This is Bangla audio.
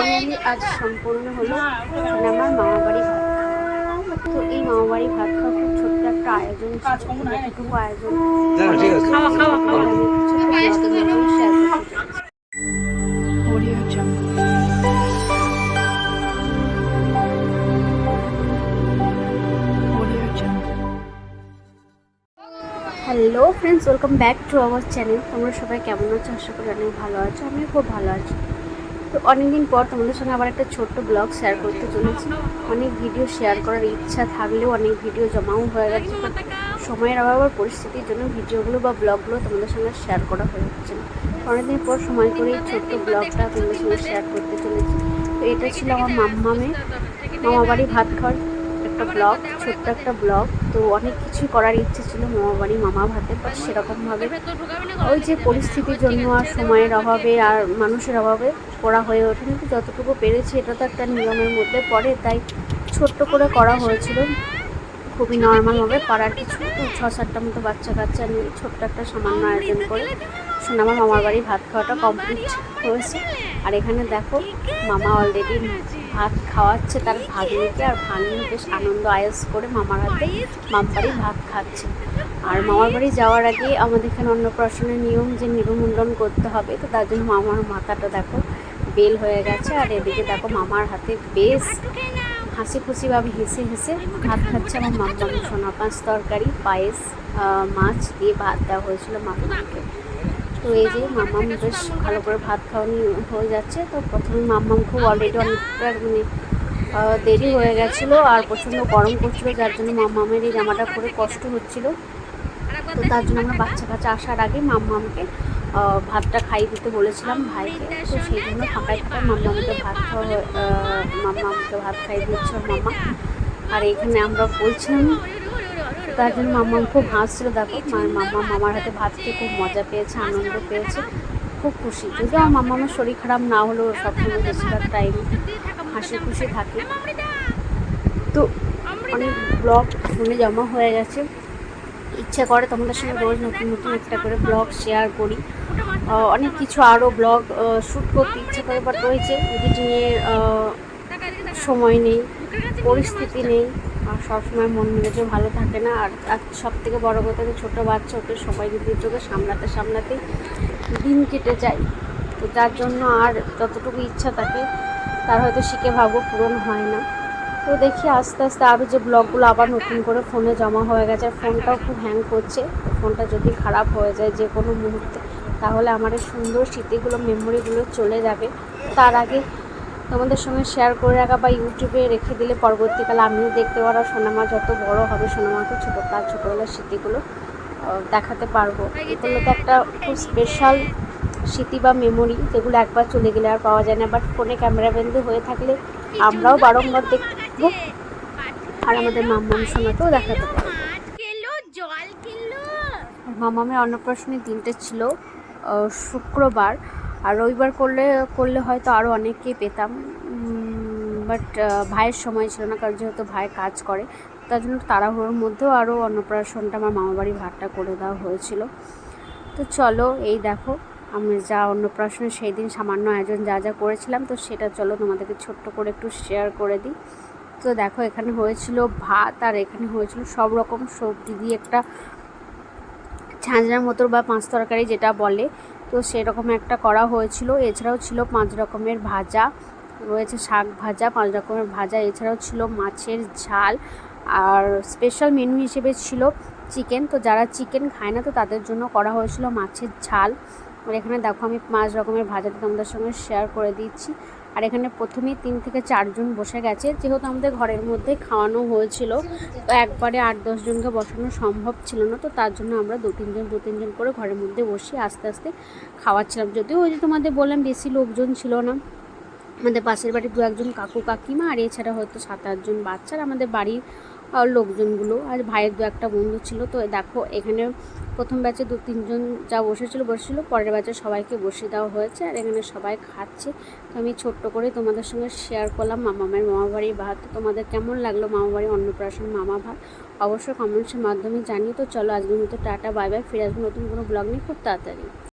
ফাইনালি আজ সম্পূর্ণ হলো মানে আমার মামা বাড়ি ভাত তো এই মামা বাড়ি ভাত খাওয়া খুব ছোট্ট একটা আয়োজন ছিল। এতটুকু আয়োজন খাওয়া খাওয়া খাওয়া. Hello friends welcome back to our channel তোমরা সবাই কেমন আছো? আশা করি অনেক ভালো আছো। আমিও খুব ভালো আছি। তো অনেকদিন পর তোমাদের সঙ্গে আবার একটা ছোট্ট ব্লগ শেয়ার করতে চলেছি। অনেক ভিডিও শেয়ার করার ইচ্ছা থাকলেও অনেক ভিডিও জমাও হয়ে গেছে সময়ের অভাব পরিস্থিতির জন্য ভিডিওগুলো বা ব্লগগুলো তোমাদের সঙ্গে শেয়ার করা হয়ে যাচ্ছে না। অনেকদিন পর সময় করে এই ছোট্ট ব্লগটা তোমাদের সঙ্গে শেয়ার করতে চলেছি। তো এটা ছিল আমার মাম্মামে মামা বাড়ি ভাত খাওয়ার একটা ব্লগ ছোট্ট একটা ব্লগ তো অনেক কিছুই করার ইচ্ছে ছিল মামা বাড়ি মামা ভাতে বাট সেরকমভাবে ওই যে পরিস্থিতির জন্য আর সময়ের অভাবে আর মানুষের অভাবে করা হয়ে ওঠেনি। তো যতটুকু পেরেছি, এটা তো একটা নিয়মের মধ্যে পড়ে, তাই ছোট্ট করে করা হয়েছিল। খুবই নর্মালভাবে পাড়ার কিছু ছ সাতটা মতো বাচ্চা কাচ্চা নিয়ে ছোট্ট একটা সামান্য আয়োজন করে শুনে আমার মামার বাড়ি ভাত খাওয়াটা কমপ্লিট হয়েছে। আর এখানে দেখো, মামা অলরেডি ভাত খাওয়াচ্ছে তার ভাগ্নিকে আর ভাগ্নি বেশ আনন্দ আয়স করে মামার হাতে মাম বাড়ি ভাত খাচ্ছে। আর মামার বাড়ি যাওয়ার আগে আমাদের এখানে অন্নপ্রাশনের নিয়ম যে নিরুমুন্ডন করতে হবে, তো তার জন্য মামার মাথাটা দেখো বেল হয়ে গেছে। আর এদিকে দেখো মামার হাতে বেশ হাসি খুশিভাবে হেসে হেসে ভাত খাচ্ছে আমার মাম্মাম সোনা পাঁচ তরকারি, পায়েস মাছ দিয়ে ভাত দেওয়া হয়েছিল মাম্মামকে তো এই যে মাম্মাম বেশ ভালো করে ভাত খাওয়ানি হয়ে যাচ্ছে। তো প্রথমে মাম্মাম খুব অলরেডি অনেকটা মানে দেরি হয়ে গেছিল আর প্রচণ্ড গরম করছিল, যার জন্য মাম্মামের এই জামাটা পরে কষ্ট হচ্ছিল। তো তার জন্য আমরা বাচ্চা কাচ্চা আসার আগে মাম্মামকে ভাতটা খাইয়ে দিতে বলেছিলাম ভাইকে। তো সেই জন্য ফাঁকায় ফাঁকায় মাম্মামকে ভাত খাওয়া মাম্মামকে ভাত খাইয়ে দিচ্ছিল মাম্মা। আর এখানে আমরা বলছিলাম তার জন্য মাম্মাম খুব হাসছিল। দেখো মার মাম্মা মামার হাতে ভাত খেয়ে খুব মজা পেয়েছে, আনন্দ পেয়েছে, খুব খুশি। যদিও আমার মাম্মামের শরীর খারাপ না হলেও সবসময় বেশিরভাগ টাইম হাসি খুশি থাকে। তো অনেক ব্লগ ফোনে জমা হয়ে গেছে। ইচ্ছা করে তোমাদের সঙ্গে রোজ নতুন নতুন একটা করে ব্লগ শেয়ার করি। অনেক কিছু আরও ব্লগ শ্যুট করতে ইচ্ছে করে বাট রয়েছে। এডিটিংয়ের সময় নেই, পরিস্থিতি নেই। সবসময় মন মেজাজও ভালো থাকে না। আর আর সব থেকে বড়ো কথা যে ছোটো বাচ্চা, ওকে সবাই যদি চোখে সামলাতে সামলাতে দিন কেটে যায়। তো যার জন্য আর যতটুকু ইচ্ছা থাকে তার হয়তো শিখে ভাবো, পূরণ হয় না। তো দেখি আস্তে আস্তে আরও যে ব্লগগুলো আবার নতুন করে ফোনে জমা হয়ে গেছে, আর ফোনটাও খুব হ্যাং করছে। ফোনটা যদি খারাপ হয়ে যায় যে কোনো মুহূর্তে, তাহলে আমার সুন্দর স্মৃতিগুলো মেমোরিগুলো চলে যাবে। তার আগে তোমাদের সঙ্গে শেয়ার করে রাখা বা ইউটিউবে রেখে দিলে পরবর্তীকালে আমিও দেখতে পারো সোনামা যত বড় হবে, সোনামাকে ছোটো তার ছোটোবেলার স্মৃতিগুলো দেখাতে পারব। এগুলো তো একটা খুব স্পেশাল স্মৃতি বা মেমোরি যেগুলো একবার চলে গেলে আর পাওয়া যায় না। বাট ফোনে ক্যামেরা বন্দি হয়ে থাকলে আমরাও বারংবার দেখব আর আমাদের মাম্মাম সোনাকেও দেখাতে পারব। মামামের অন্নপ্রাশনের দিনটা ছিল শুক্রবার। আর রবিবার করলে করলে হয়তো আরও অনেককেই পেতাম। বাট ভাইয়ের সময় ছিল না, কারণ যেহেতু ভাই কাজ করে, তার জন্য তাড়াহুড়োর মধ্যেও আরও অন্নপ্রাশনটা আমার মামাবাড়ি ভাতটা করে দেওয়া হয়েছিল। তো চলো, এই দেখো আমি যা অন্নপ্রাশনের সেই দিন সামান্য আয়োজন যা যা করেছিলাম, তো সেটা চলো তোমাদেরকে ছোট্ট করে একটু শেয়ার করে দিই। তো দেখো, এখানে হয়েছিল ভাত, আর এখানে হয়েছিল সব রকম সবজি দিয়ে একটা ঝাঁঝরার মতো বা পাঁচ তরকারি যেটা বলে তো সেরকম একটা করা হয়েছিল। এছাড়াও ছিল পাঁচ রকমের ভাজা, রয়েছে শাক ভাজা, পাঁচ রকমের ভাজা, এছাড়াও ছিল মাছের ঝাল। আর স্পেশাল মেনু হিসেবে ছিল চিকেন তো যারা চিকেন খায় না, তো তাদের জন্য করা হয়েছিল মাছের ঝাল। আর এখানে দেখো আমি পাঁচ রকমের ভাজাটা তোমাদের সঙ্গে শেয়ার করে দিচ্ছি। আর এখানে প্রথমেই তিন থেকে চারজন বসে গেছে। যেহেতু আমাদের ঘরের মধ্যে খাওয়ানো হয়েছিল, তো একবারে আট দশজনকে বসানো সম্ভব ছিল না, তো তার জন্য আমরা দু তিনজন দু তিনজন করে ঘরের মধ্যে বসে আস্তে আস্তে খাওয়াচ্ছিলাম। যদিও ওই যে তোমাদের বললাম, বেশি লোকজন ছিল না। আমাদের পাশের বাড়ির দু একজন কাকু কাকিমা, আর এছাড়া হয়তো সাত আটজন বাচ্চার আমাদের বাড়ির আহ, লোকজনগুলো। আর ভাইয়ের দু একটা বন্ধু ছিল। তো দেখো এখানে প্রথম ব্যাচে দু তিনজন যা বসেছিল বসেছিল। পরের ব্যাচে সবাইকে বসিয়ে দেওয়া হয়েছে। আর এখানে সবাই খাচ্ছে। তো আমি ছোট্ট করে তোমাদের সঙ্গে শেয়ার করলাম। মামামের মামা বাড়ির ভাত। তোমাদের কেমন লাগল মামা বাড়ির অন্নপ্রাশন মামা ভাত? অবশ্যই কমেন্টসের মাধ্যমে জানিয়ে তো চলো আজকের মতো টাটা বাই বাই। ফিরে আসব নতুন কোনো ব্লগ নিয়ে খুব তাড়াতাড়ি।